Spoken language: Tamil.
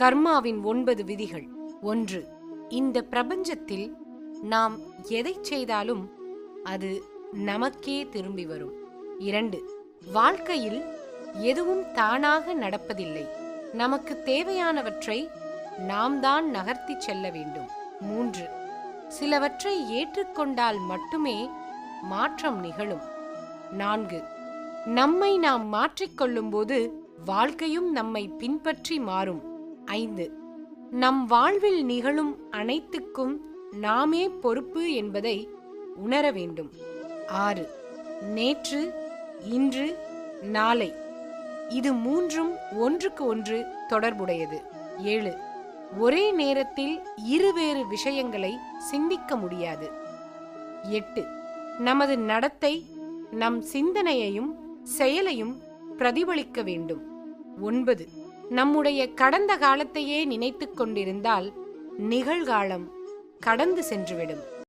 கர்மாவின் ஒன்பது விதிகள். ஒன்று இந்த பிரபஞ்சத்தில் நாம் எதை செய்தாலும் அது நமக்கே திரும்பி வரும். இரண்டு வாழ்க்கையில் எதுவும் தானாக நடப்பதில்லை. நமக்கு தேவையானவற்றை நாம் தான் நகர்த்தி செல்ல வேண்டும். மூன்று சிலவற்றை ஏற்றுக்கொண்டால் மட்டுமே மாற்றம் நிகழும். நான்கு நம்மை நாம் மாற்றிக்கொள்ளும்போது வாழ்க்கையும் நம்மை பின்பற்றி மாறும். ஐந்து. நம் வாழ்வில் நிகழும் அனைத்துக்கும் நாமே பொறுப்பு என்பதை உணர வேண்டும். ஆறு. நேற்று இன்று நாளை. இது மூன்றும் ஒன்றுக்கு ஒன்று தொடர்புடையது. ஏழு. ஒரே நேரத்தில் இருவேறு விஷயங்களை சிந்திக்க முடியாது. எட்டு. நமது நடத்தை நம் சிந்தனையையும் செயலையும் பிரதிபலிக்க வேண்டும். ஒன்பது. நம்முடைய கடந்த காலத்தையே நினைத்துக் கொண்டிருந்தால் நிகழ்காலம் கடந்து சென்றுவிடும்.